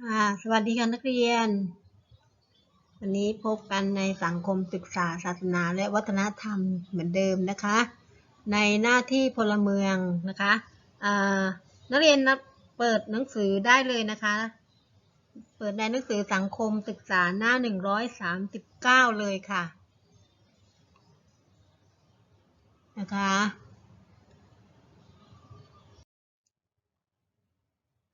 อ่าสวัสดีค่ะนักเรียน วันนี้พบกันในสังคมศึกษาศาสนาและวัฒนธรรมเหมือนเดิมนะคะ ในหน้าที่พลเมืองนะคะนักเรียนนะเปิดหนังสือได้เลยนะคะ เปิดในหนังสือสังคมศึกษาหน้า 139 เลยค่ะนะคะ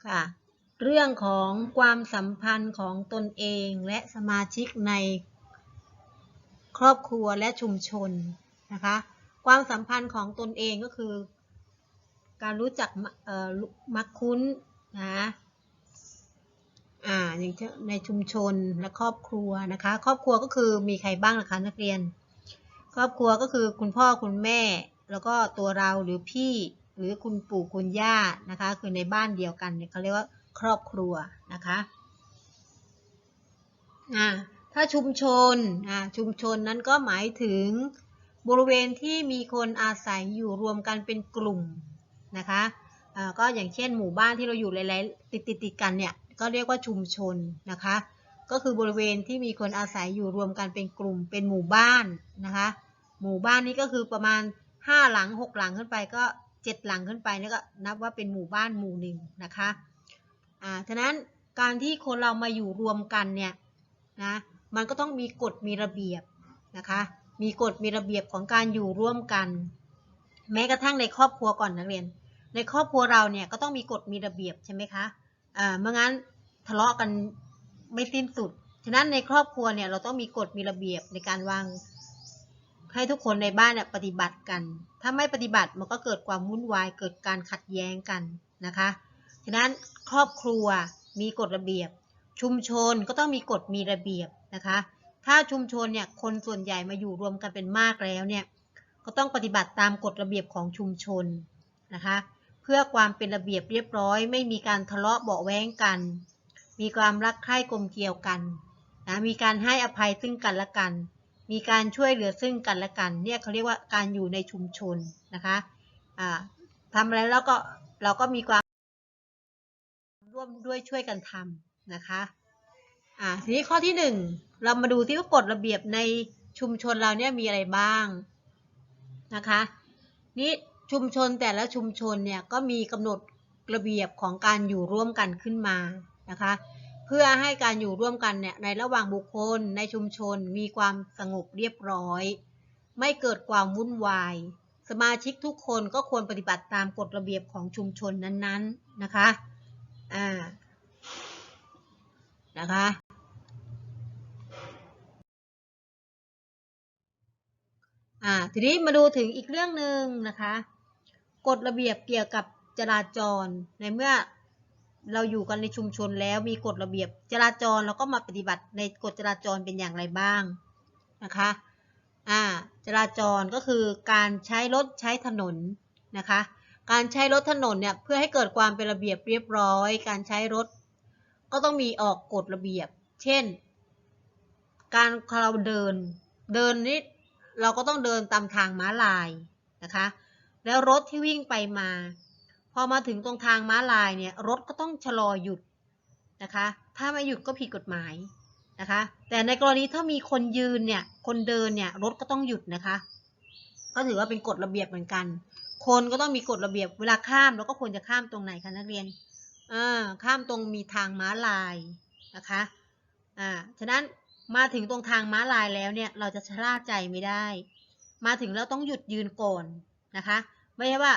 ค่ะ เรื่องของความสัมพันธ์ของตนเองและสมาชิกในครอบครัวและชุมชนนะคะความสัมพันธ์ของตนเองก็คือ การรู้จักมักคุ้นนะอ่าอย่างเช่นในชุมชนและครอบครัวนะคะครอบครัวก็คือมีใครบ้างนะคะนักเรียน ครอบครัวก็คือคุณพ่อคุณแม่ แล้วก็ตัวเราหรือพี่หรือคุณปู่คุณย่านะคะคือในบ้านเดียวกันเนี่ยเขาเรียกว่า ครอบครัวนะคะถ้าชุมชนชุมชนนั้นก็หมายถึงบริเวณที่มีคนอาศัยอยู่รวมกันเป็นกลุ่มนะคะก็อย่างเช่นหมู่บ้านที่เราอยู่หลายๆติดติดติดกันเนี่ยก็เรียกว่าชุมชนนะคะก็คือบริเวณที่มีคนอาศัยอยู่รวมกันเป็นกลุ่มเป็นหมู่บ้านนะคะหมู่บ้านนี้ก็คือประมาณ 5 หลัง 6 หลังขึ้นไปก็ 7 หลังขึ้นไปนี่ก็นับว่าเป็นหมู่บ้านหมู่หนึ่งนะคะ อ่าฉะนั้นการที่คนเรามาอยู่รวมกันเนี่ยนะมันก็ต้องมีกฎมีระเบียบนะคะมีกฎมีระเบียบของการอยู่ร่วมกัน แม้กระทั่งในครอบครัวก่อนนักเรียน ในครอบครัวเราเนี่ยก็ต้องมีกฎมีระเบียบใช่ไหมคะอ่าเมื่องั้นทะเลาะกันไม่สิ้นสุดฉะนั้นในครอบครัวเนี่ยเราต้องมีกฎมีระเบียบในการวางให้ทุกคนในบ้านเนี่ยปฏิบัติกัน ถ้าไม่ปฏิบัติมันก็เกิดความวุ่นวายเกิดการขัดแย้งกันนะคะ ฉะนั้นครอบครัวมีกฎระเบียบ ชุมชนก็ต้องมีกฎมีระเบียบนะคะ ถ้าชุมชนเนี่ยคนส่วนใหญ่มาอยู่รวมกันเป็นมากแล้วเนี่ยก็ต้องปฏิบัติตามกฎระเบียบของชุมชนนะคะ เพื่อความเป็นระเบียบเรียบร้อย ไม่มีการทะเลาะเบาแว้งกัน มีความรักใคร่กลมเกลียวกันนะมีการให้อภัยซึ่งกันและกัน มีการช่วยเหลือซึ่งกันและกันเนี่ยเขาเรียกว่าการอยู่ในชุมชนนะคะอ่าทำอะไรแล้วก็เราก็มีความ ร่วมด้วยช่วยกันทำนะคะอ่าทีนี้ข้อที่หนึ่งเรามาดูที่ว่ากฎระเบียบในชุมชนเราเนี่ยมีอะไรบ้างนะคะนี่ชุมชนแต่ละชุมชนเนี่ยก็มีกำหนดระเบียบของการอยู่ร่วมกันขึ้นมานะคะเพื่อให้การอยู่ร่วมกันเนี่ยในระหว่างบุคคลในชุมชนมีความสงบเรียบร้อย ไม่เกิดความวุ่นวาย สมาชิกทุกคนก็ควรปฏิบัติตามกฎระเบียบของชุมชนนั้นๆนะคะ อ่า นะคะ อ่า ทีนี้มาดูถึงอีกเรื่องหนึ่งนะคะ กฎระเบียบเกี่ยวกับจราจร ในเมื่อเราอยู่กันในชุมชนแล้วมีกฎระเบียบจราจรเราก็มาปฏิบัติในกฎจราจรเป็นอย่างไรบ้างนะคะ อ่า จราจรก็คือการใช้รถใช้ถนนนะคะ การใช้รถถนนเนี่ยเพื่อให้เกิดความเป็นระเบียบเรียบร้อย การใช้รถ ก็ต้องมีออกกฎระเบียบ เช่น การเราเดิน เดินนี่เราก็ต้องเดินตามทางม้าลายนะคะ แล้วรถที่วิ่งไปมา พอมาถึงตรงทางม้าลายเนี่ยรถก็ต้องชะลอหยุดนะคะ ถ้าไม่หยุดก็ผิดกฎหมายนะคะ แต่ในกรณีถ้ามีคนยืนเนี่ย คนเดินเนี่ยรถก็ต้องหยุดนะคะ ก็ถือว่าเป็นกฎระเบียบเหมือนกัน คนก็ต้องมีกฎระเบียบเวลาข้ามเราก็ควรจะข้ามตรงไหนคะนักเรียนอ่าข้ามตรงมีทางม้าลายนะคะอ่าฉะนั้นมาถึงตรงทางม้าลายแล้วเนี่ยเราจะชะล่าใจไม่ได้ มาถึงแล้วต้องหยุดยืนก่อนนะคะ ไม่ใช่ว่า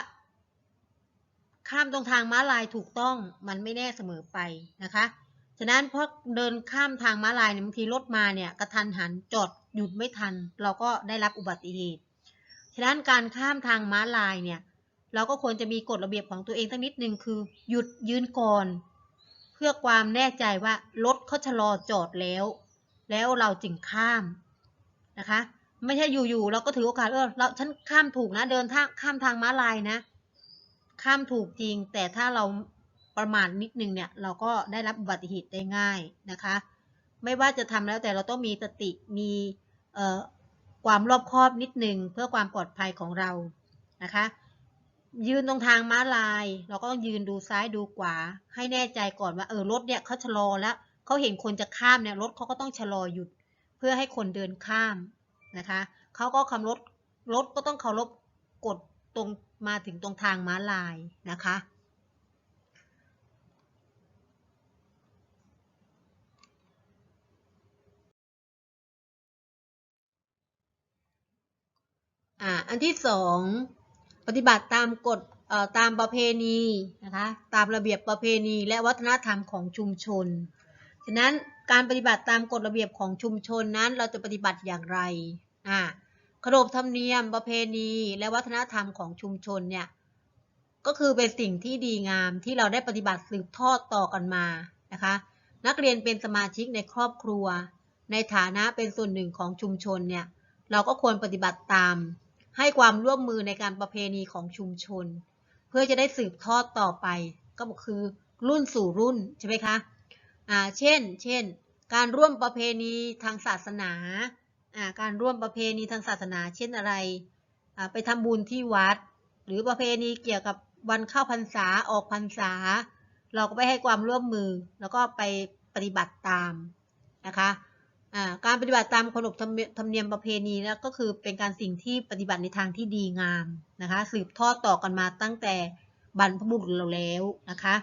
ข้ามตรงทางม้าลายถูกต้องมันไม่แน่เสมอไปนะคะฉะนั้นพอเดินข้ามทางม้าลายเนี่ยบางทีรถมาเนี่ยกระทันหันจอดหยุดไม่ทัน เราก็ได้รับอุบัติเหตุ ฉะนั้นการข้ามทางม้าลายเนี่ย เราก็ควรจะมีกฎระเบียบของตัวเองสักนิดนึงคือ หยุดยืนก่อน เพื่อความแน่ใจว่ารถเขาชะลอจอดแล้ว แล้วเราจึงข้ามนะคะ ไม่ใช่อยู่ๆเราก็ถือโอกาสเออเราฉันข้ามถูกนะเดินทางข้ามทางม้าลายนะ ข้ามถูกจริง แต่ถ้าเราประมาทนิดนึงเนี่ย เราก็ได้รับอุบัติเหตุได้ง่ายนะคะ ไม่ว่าจะทำแล้วแต่เราต้องมีสติมีเอ่อ ความรอบคอบนิดนึงเพื่อความปลอดภัยของเรานะคะ ยืนตรงทางม้าลาย เราก็ต้องยืนดูซ้ายดูขวา ให้แน่ใจก่อนว่าเออรถเนี่ยเขาชะลอแล้วเขาเห็นคนจะข้ามเนี่ยรถเขาก็ต้องชะลอหยุด เพื่อให้คนเดินข้ามนะคะเขาก็คำรถรถก็ต้องเคารพกฎตรงมาถึงตรงทางม้าลายนะคะ อ่าอันที่สองปฏิบัติตามกฎเอ่อตามประเพณีนะคะตามระเบียบประเพณี และวัฒนธรรมของชุมชนฉะนั้นการปฏิบัติตามกฎระเบียบของชุมชนนั้นเราจะปฏิบัติอย่างไรอ่าขนบธรรมเนียมประเพณี และวัฒนธรรมของชุมชนเนี่ยก็คือเป็นสิ่งที่ดีงามที่เราได้ปฏิบัติสืบทอดต่อกันมานะคะนักเรียนเป็นสมาชิกในครอบครัว ในฐานะเป็นส่วนหนึ่งของชุมชนเนี่ยเราก็ควรปฏิบัติตาม ให้ความร่วมมือในการประเพณีของชุมชน เพื่อจะได้สืบทอดต่อไป ก็คือรุ่นสู่รุ่นใช่ไหมคะอ่าเช่น เช่น การร่วมประเพณีทางศาสนาอ่าการร่วมประเพณีทางศาสนา เช่นอะไรอ่าไปทำบุญที่วัด หรือประเพณีเกี่ยวกับวันเข้าพรรษาออกพรรษา เราก็ไปให้ความร่วมมือแล้วก็ไปปฏิบัติตามนะคะ การปฏิบัติตามขนบธรรมเนียมประเพณีแล้วก็คือเป็นการสิ่งที่ปฏิบัติในทางที่ดีงามนะคะ สืบทอดต่อกันมาตั้งแต่บรรพบุรุษเราแล้วนะคะ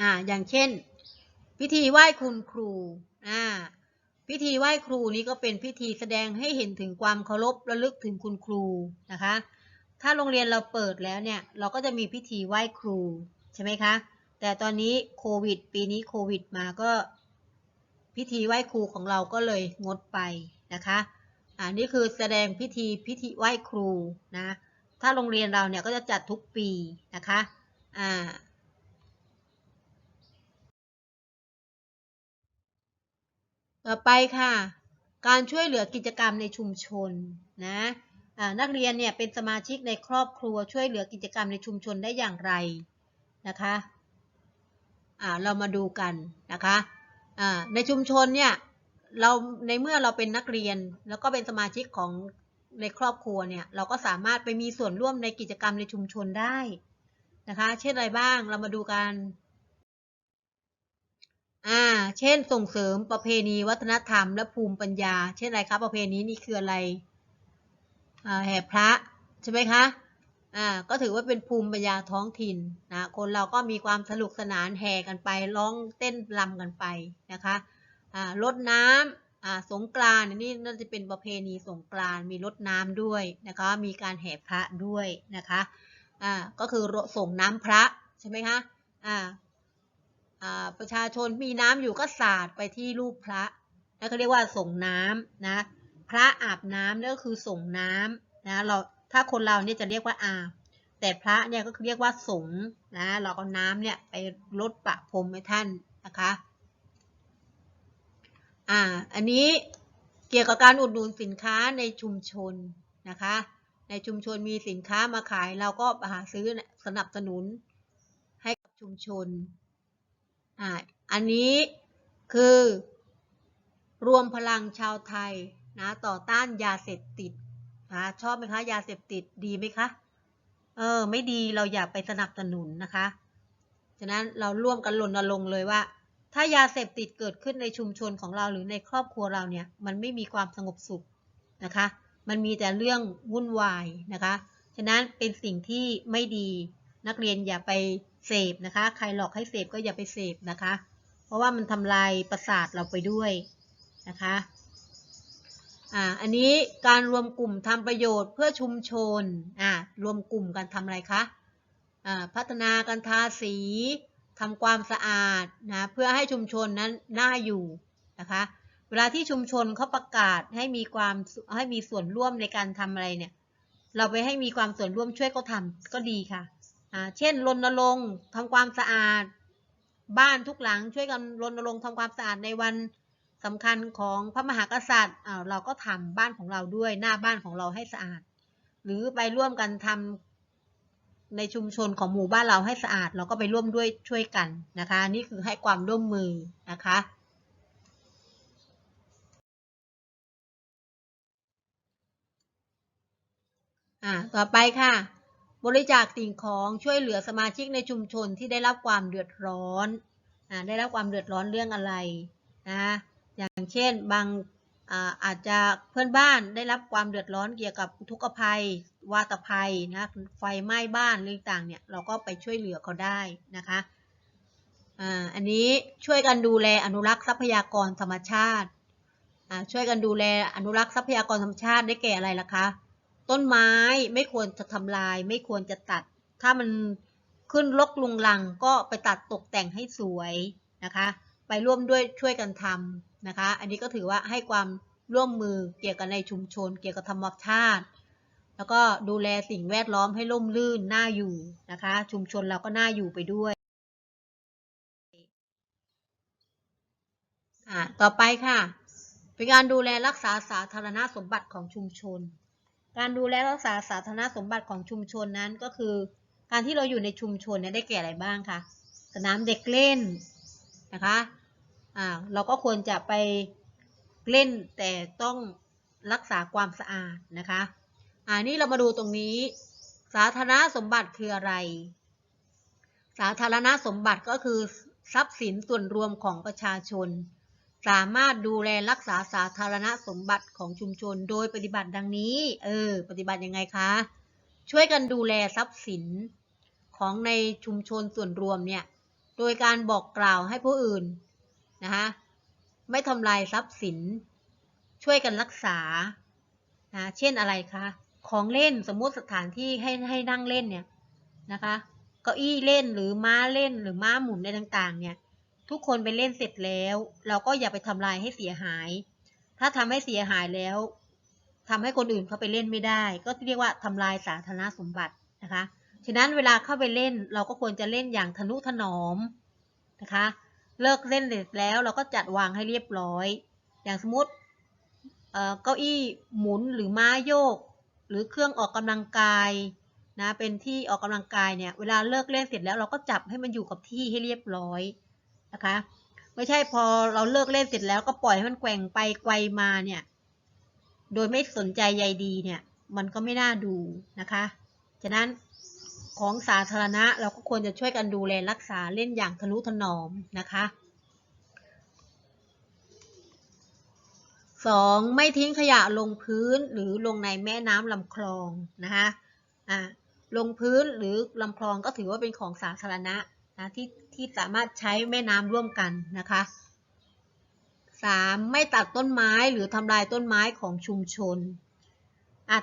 อ่าอย่างเช่น พิธีไหว้คุณครูอ่าพิธีไหว้ครูนี้ก็เป็นพิธีแสดงให้เห็นถึงความเคารพระลึกถึงคุณครูนะคะ ถ้าโรงเรียนเราเปิดแล้วเนี่ยเราก็จะมีพิธีไหว้ครูใช่ไหมคะ แต่ตอนนี้โควิด ปีนี้โควิดมาก็ พิธีไหว้ครูของเราก็เลยงดไปนะคะอันนี้คือแสดงพิธีพิธีไหว้ครูนะถ้าโรงเรียนเราเนี่ยก็จะจัดทุกปีนะคะอ่าต่อไปค่ะ การช่วยเหลือกิจกรรมในชุมชนนะอ่านักเรียนเนี่ยเป็นสมาชิกในครอบครัวช่วยเหลือกิจกรรมในชุมชนได้อย่างไรนะคะอ่าเรามาดูกันนะคะ ในชุมชนเนี่ยเราในเมื่อเราเป็นนักเรียนแล้วก็เป็นสมาชิกของในครอบครัวเนี่ยเราก็สามารถไปมีส่วนร่วมในกิจกรรมในชุมชนได้นะคะ เช่นอะไรบ้างเรามาดูกันอ่าเช่นส่งเสริมประเพณีวัฒนธรรมและภูมิปัญญา เช่นอะไรครับประเพณีนี้คืออะไรอ่าแห่พระใช่ไหมคะ อ่าก็ถือว่าเป็นภูมิปัญญาท้องถิ่นนะคนเราก็มีความสนุกสนานแห่กันไปร้องเต้นรำกันไปนะคะอ่ารดน้ำอ่าสงกรานนี่น่าจะเป็นประเพณีสงกรานมีรดน้ำด้วยนะคะมีการแห่พระด้วยนะคะอ่าก็คือส่งน้ำพระใช่ไหมคะอ่าอ่าประชาชนมีน้ำอยู่ก็สาดไปที่รูปพระแล้วเขาเรียกว่าส่งน้ำนะพระอาบน้ำนั่นก็คือส่งน้ำนะเรา ถ้าคนเราเนี่ยจะเรียกว่าอาแต่พระเนี่ยก็คือเรียกว่าสงฆ์นะเราเอาน้ำเนี่ยไปลดประพรมให้ท่านนะคะอ่าอันนี้เกี่ยวกับการอุดหนุนสินค้าในชุมชนนะคะ ในชุมชนมีสินค้ามาขายเราก็หาซื้อสนับสนุนให้กับชุมชนอ่าอันนี้คือรวมพลังชาวไทยนะต่อต้านยาเสพติด นะชอบไหมคะยาเสพติดดีไหมคะเออไม่ดีเราอย่าไปสนับสนุนนะคะฉะนั้นเราร่วมกันรณรงค์เลยว่า ถ้ายาเสพติดเกิดขึ้นในชุมชนของเราหรือในครอบครัวเราเนี่ยมันไม่มีความสงบสุขนะคะ มันมีแต่เรื่องวุ่นวายนะคะฉะนั้นเป็นสิ่งที่ไม่ดีนักเรียนอย่าไปเสพนะคะ ใครหลอกให้เสพก็อย่าไปเสพนะคะ เพราะว่ามันทำลายประสาทเราไปด้วยนะคะ อ่าอันนี้การรวมกลุ่มทำประโยชน์เพื่อชุมชนอ่ารวมกลุ่มกันทำอะไรคะอ่าพัฒนาการทาสีทำความสะอาดนะเพื่อให้ชุมชนนั้นน่าอยู่นะคะเวลาที่ชุมชนเขาประกาศให้มีความให้มีส่วนร่วมในการทำอะไรเนี่ยเราไปให้มีความส่วนร่วมช่วยเขาทำก็ดีค่ะอ่าเช่นรณรงค์ทำความสะอาด บ้านทุกหลังช่วยกันรณรงค์ทำความสะอาดในวัน สำคัญของพระมหากษัตริย์เราก็ทำบ้านของเราด้วยหน้าบ้านของเราให้สะอาด หรือไปร่วมกันทำในชุมชนของหมู่บ้านเราให้สะอาด เราก็ไปร่วมด้วยช่วยกันนะคะ นี่คือให้ความร่วมมือนะคะอ่าต่อไปค่ะ บริจาคสิ่งของช่วยเหลือสมาชิกในชุมชนที่ได้รับความเดือดร้อนอ่าได้รับความเดือดร้อนเรื่องอะไรนะ อย่างเช่นบางอาอาจจะเพื่อนบ้านได้รับความเดือดร้อนเกี่ยวกับอุทุกภัย วาตภัยนะไฟไหม้บ้านเรื่องต่างเนี่ยเราก็ไปช่วยเหลือเขาได้นะคะอันนี้ช่วยกันดูแลอนุรักษ์ทรัพยากรธรรมชาติช่วยกันดูแลอนุรักษ์ทรัพยากรธรรมชาติได้แก่อะไรล่ะคะต้นไม้ไม่ควรจะทำลาย ไม่ควรจะตัด ถ้ามันขึ้นรกลุงลังก็ไปตัดตกแต่งให้สวยนะคะ ไปร่วมด้วยช่วยกันทำ นะคะ อันนี้ก็ถือว่าให้ความร่วมมือเกี่ยวกับในชุมชน เกี่ยวกับธรรมชาติ แล้วก็ดูแลสิ่งแวดล้อมให้ร่มรื่นน่าอยู่นะคะ ชุมชนเราก็น่าอยู่ไปด้วยอ่าต่อไปค่ะเป็นการดูแลรักษาสาธารณสมบัติของชุมชน การดูแลรักษาสาธารณสมบัติของชุมชนนั้นก็คือ การที่เราอยู่ในชุมชนเนี่ยได้แก่อะไรบ้างคะสนามเด็กเล่นนะคะ อ่าเราก็ควรจะไปเล่นแต่ต้องรักษาความสะอาดนะคะอ่านี่เรามาดูตรงนี้ สาธารณสมบัติคืออะไร สาธารณสมบัติก็คือทรัพย์สินส่วนรวมของประชาชน สามารถดูแลรักษาสาธารณสมบัติของชุมชน โดยปฏิบัติดังนี้ เออ ปฏิบัติยังไงคะ ช่วยกันดูแลทรัพย์สินของในชุมชนส่วนรวมเนี่ย โดยการบอกกล่าวให้ผู้อื่น นะคะไม่ทำลายทรัพย์สิน ช่วยกันรักษานะเช่นอะไรคะของเล่นสมมุติสถานที่ให้ให้นั่งเล่นเนี่ยนะคะเก้าอี้เล่นหรือม้าเล่นหรือม้าหมุนในต่างๆ เนี่ย ทุกคนไปเล่นเสร็จแล้ว เราก็อย่าไปทำลายให้เสียหาย ถ้าทำให้เสียหายแล้วทำให้คนอื่นเขาไปเล่นไม่ได้ ก็เรียกว่าทำลายสาธารณสมบัตินะคะฉะนั้นเวลาเข้าไปเล่นเราก็ควรจะเล่นอย่างทนุถนอมนะคะ เลิกเล่นเสร็จแล้วเราก็จัดวางให้เรียบร้อย อย่างสมมติเอ่อเก้าอี้หมุนหรือม้าโยก หรือเครื่องออกกำลังกายนะเป็นที่ออกกำลังกายเนี่ยเวลาเลิกเล่นเสร็จแล้วเราก็จับให้มันอยู่กับที่ให้เรียบร้อยนะคะไม่ใช่พอเราเลิกเล่นเสร็จแล้วก็ปล่อยให้มันแกว่งไปไกวมาเนี่ย โดยไม่สนใจใยดีเนี่ย มันก็ไม่น่าดูนะคะ ฉะนั้น ของสาธารณะ เราก็ควรจะช่วยกันดูแลรักษาเล่นอย่างทนุถนอมนะคะสองไม่ทิ้งขยะลงพื้นหรือลงในแม่น้ำลำคลองนะคะอ่าลงพื้นหรือลำคลองก็ถือว่าเป็นของสาธารณะนะที่ที่สามารถใช้แม่น้ำร่วมกันนะคะสามไม่ตัดต้นไม้หรือทำลายต้นไม้ของชุมชน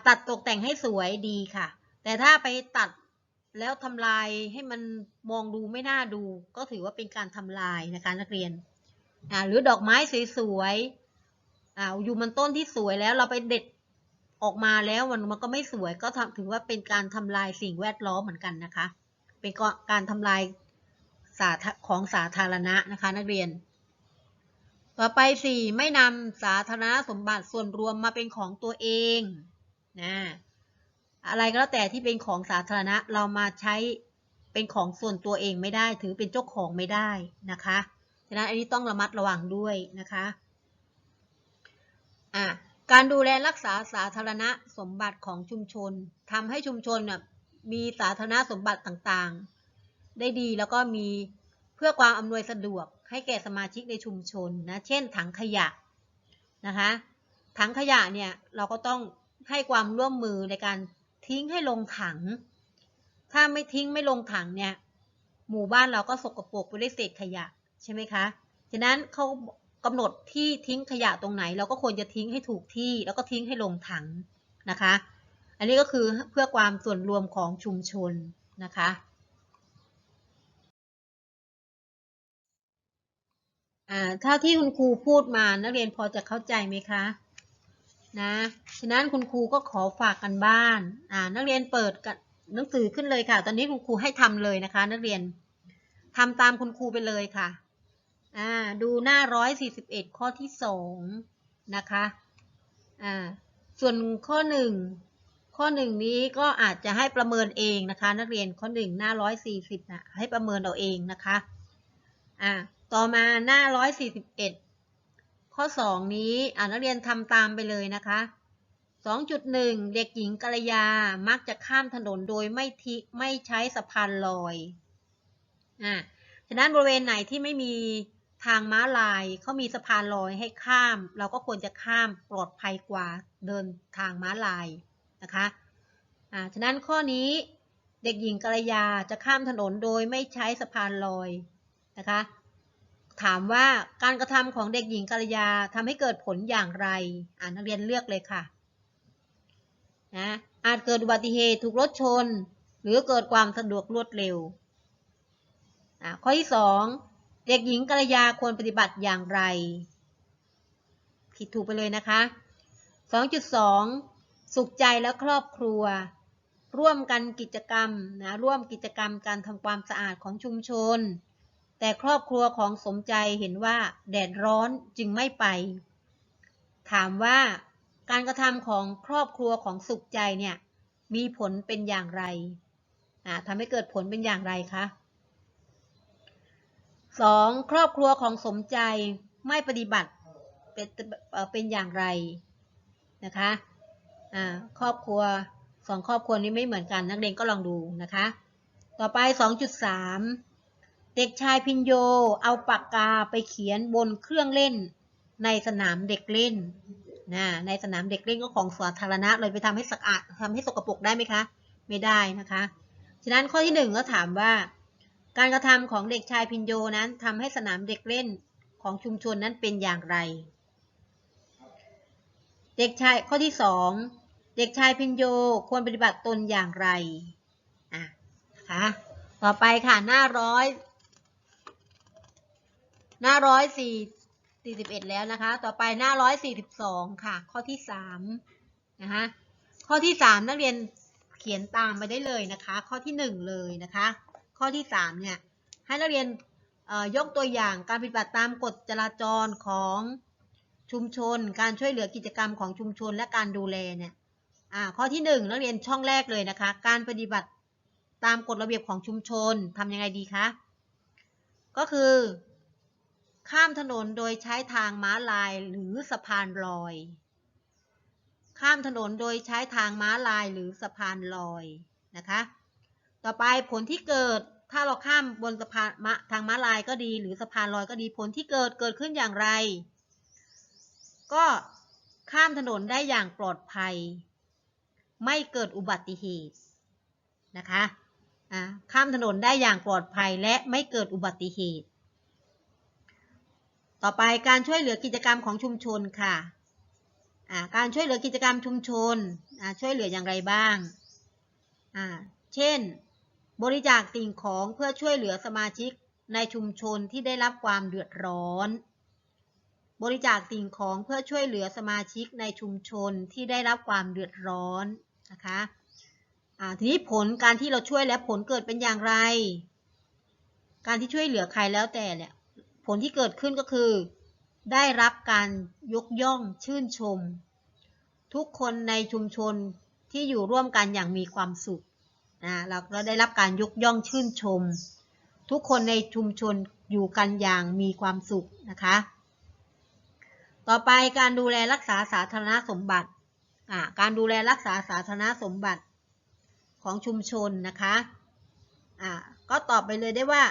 ตัดตกแต่งให้สวยดีค่ะ แต่ถ้าไปตัด แล้วทำลายให้มันมองดูไม่น่าดู ก็ถือว่าเป็นการทำลายนะคะนักเรียนอ่าหรือดอกไม้สวยๆอ่าอยู่มันต้นที่สวยแล้วเราไปเด็ดออกมาแล้วมันมันก็ไม่สวยก็ถือว่าเป็นการทำลายสิ่งแวดล้อมเหมือนกันนะคะ เป็นการทำลายสาของสาธารณะนะคะนักเรียน ต่อไปสี่ไม่นำสาธารณสมบัติส่วนรวมมาเป็นของตัวเองนะ อะไรก็แล้วแต่ที่เป็นของสาธารณะเรามาใช้เป็นของส่วนตัวเองไม่ได้ ถือเป็นเจ้าของไม่ได้นะคะฉะนั้นอันนี้ต้องระมัดระวังด้วยนะคะอะการดูแลรักษาสาธารณะสมบัติของชุมชนทำให้ชุมชนน่ะมีสาธารณสมบัติต่างๆ ได้ดีแล้วก็มีเพื่อความอำนวยสะดวกให้แก่สมาชิกในชุมชนนะเช่น ถังขยะนะคะถังขยะเนี่ยเราก็ต้องให้ความร่วมมือในการ ทิ้งให้ลงถัง ถ้าไม่ทิ้งไม่ลงถังเนี่ย หมู่บ้านเราก็สกปรกไปด้วยเศษขยะใช่ไหมคะ ฉะนั้นเขากำหนดที่ทิ้งขยะตรงไหน เราก็ควรจะทิ้งให้ถูกที่ แล้วก็ทิ้งให้ลงถังนะคะ อันนี้ก็คือเพื่อความส่วนรวมของชุมชนนะคะอ่าถ้าที่คุณครูพูดมานักเรียนพอจะเข้าใจไหมคะ นะ ฉะนั้นคุณครูก็ขอฝากกันบ้าน อ่า นักเรียนเปิดกับหนังสือขึ้นเลยค่ะ ตอนนี้คุณครูให้ทำเลยนะคะ นักเรียนทำตามคุณครูไปเลยค่ะ อ่า ดูหน้าร้อยสี่สิบเอ็ดข้อที่สองนะคะ อ่า ส่วนข้อหนึ่งข้อหนึ่งนี้ก็อาจจะให้ประเมินเองนะคะ นักเรียนข้อหนึ่งหน้าร้อยสี่สิบนะให้ประเมินเอาเองนะคะ อ่า ต่อมาหน้าร้อยสี่สิบเอ็ด ข้อสองนี้อ่านักเรียนทำตามไปเลยนะคะ 2.1 เด็กหญิงกัลยามักจะข้ามถนนโดยไม่ทิไม่ใช้สะพานลอยอ่าฉะนั้นบริเวณไหนที่ไม่มีทางม้าลายเขามีสะพานลอยให้ข้าม เราก็ควรจะข้ามปลอดภัยกว่าเดินทางม้าลายนะคะอ่าฉะนั้นข้อนี้เด็กหญิงกัลยาจะข้ามถนนโดยไม่ใช้สะพานลอยนะคะ ถามว่าการกระทำของเด็กหญิงกัลยาทำให้เกิดผลอย่างไร อ่านักเรียนเลือกเลยค่ะนะอาจเกิดอุบัติเหตุถูกรถชน หรือเกิดความสะดวกรวดเร็วอ่าข้อที่สองเด็กหญิงกัลยาควรปฏิบัติอย่างไร ผิดถูกไปเลยนะคะ 2.2 สุขใจและครอบครัว ร่วมกันกิจกรรมนะร่วมกิจกรรมการทำความสะอาดของชุมชน แต่ครอบครัวของสมใจเห็นว่าแดดร้อนจึงไม่ไป ถามว่าการกระทำของครอบครัวของสุขใจเนี่ยมีผลเป็นอย่างไรทำให้เกิดผลเป็นอย่างไรคะสองครอบครัวของสมใจไม่ปฏิบัติเป็นเอ่อเป็นอย่างไรนะคะครอบครัวสองครอบครัวนี้ไม่เหมือนกันนักเรียนก็ลองดูนะคะ ต่อไป 2.3 เด็กชายพินโยเอาปากกาไปเขียนบนเครื่องเล่นในสนามเด็กเล่นนะในสนามเด็กเล่นก็ของสาธารณะเลยไปทำให้สะอาดทำให้สกปรกได้ไหมคะ ไม่ได้นะคะ ฉะนั้นข้อที่หนึ่งก็ถามว่า การกระทำของเด็กชายพินโยนั้นทำให้สนามเด็กเล่นของชุมชนนั้นเป็นอย่างไร เด็กชายข้อที่สองเด็กชายพินโยควรปฏิบัติตนอย่างไรอะนะคะต่อไปค่ะหน้าร้อย หน้าร้อยสี่สี่สิบเอ็ดแล้วนะคะ ต่อไปหน้าร้อยสี่สิบสองค่ะ ข้อที่สามนะคะข้อที่สามนักเรียนเขียนตามไปได้เลยนะคะ ข้อที่หนึ่งเลยนะคะ ข้อที่สามเนี่ยให้นักเรียนยกตัวอย่างการปฏิบัติตามกฎจราจรของชุมชน การช่วยเหลือกิจกรรมของชุมชนและการดูแลเนี่ยอ่าข้อที่หนึ่งนักเรียนช่องแรกเลยนะคะ การปฏิบัติตามกฎระเบียบของชุมชนทำยังไงดีคะก็คือ ข้ามถนนโดยใช้ทางม้าลายหรือสะพานลอย ข้ามถนนโดยใช้ทางม้าลายหรือสะพานลอยนะคะ ต่อไปผลที่เกิดถ้าเราข้ามบนสะพานมทางม้าลายก็ดี หรือสะพานลอยก็ดีผลที่เกิดเกิดขึ้นอย่างไร ก็ข้ามถนนได้อย่างปลอดภัย ไม่เกิดอุบัติเหตุนะคะข้ามถนนได้อย่างปลอดภัยและไม่เกิดอุบัติเหตุ ต่อไปการช่วยเหลือกิจกรรมของชุมชนค่ะการช่วยเหลือกิจกรรมชุมชน ช่วยเหลืออย่างไรบ้าง เช่น บริจาคสิ่งของเพื่อช่วยเหลือสมาชิกในชุมชนที่ได้รับความเดือดร้อน บริจาคสิ่งของเพื่อช่วยเหลือสมาชิกในชุมชนที่ได้รับความเดือดร้อนนะคะทีนี้ผลการที่เราช่วยแล้วผลเกิดเป็นอย่างไร การที่ช่วยเหลือใครแล้วแต่เนี่ย ลที่เกิดขึ้นก็คือ ได้รับการยกย่องชื่นชม ทุกคนในชุมชนที่อยู่ร่วมกันอย่างมีความสุขนะเราเราได้รับการยกย่องชื่นชม ทุกคนในชุมชนอยู่กันอย่างมีความสุขนะคะ ต่อไปการดูแลรักษาสาธารณสมบัติการดูแลรักษาสาธารณสมบัติของชุมชนนะคะอ่าก็ตอบไปเลยได้ว่า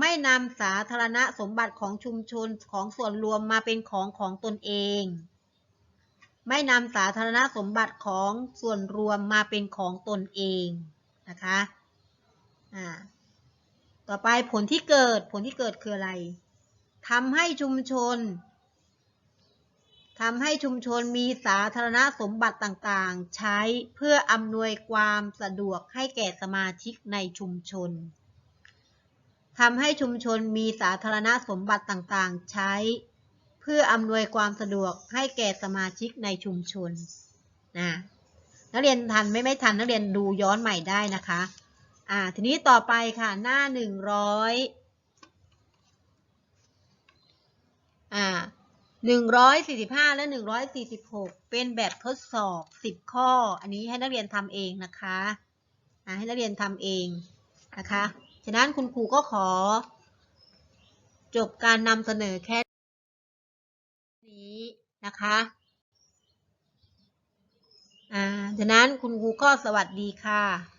ไม่นำสาธารณสมบัติของชุมชนของส่วนรวมมาเป็นของของตนเอง ไม่นำสาธารณสมบัติของส่วนรวมมาเป็นของตนเองนะคะอ่าต่อไปผลที่เกิดผลที่เกิดคืออะไรทำให้ชุมชนทำให้ชุมชนมีสาธารณสมบัติต่างๆ ใช้เพื่ออำนวยความสะดวกให้แก่สมาชิกในชุมชน ทำให้ชุมชนมีสาธารณสมบัติต่างๆ ใช้ เพื่ออำนวยความสะดวกให้แก่สมาชิกในชุมชนนะนักเรียนทันไม่ไม่ทันนักเรียนดูย้อนใหม่ได้นะคะอ่าทีนี้ต่อไปค่ะหน้าหนึ่งร้อยอ่าหนึ่งร้อยสี่สิบห้าและหนึ่งร้อยสี่สิบหกเป็นแบบทดสอบสิบข้อ อันนี้ให้นักเรียนทำเองนะคะอ่าให้นักเรียนทำเองนะคะ ฉะนั้นคุณครูก็ขอ จบการนำเสนอแค่นี้นะคะอ่าฉะนั้นคุณครูก็สวัสดีค่ะ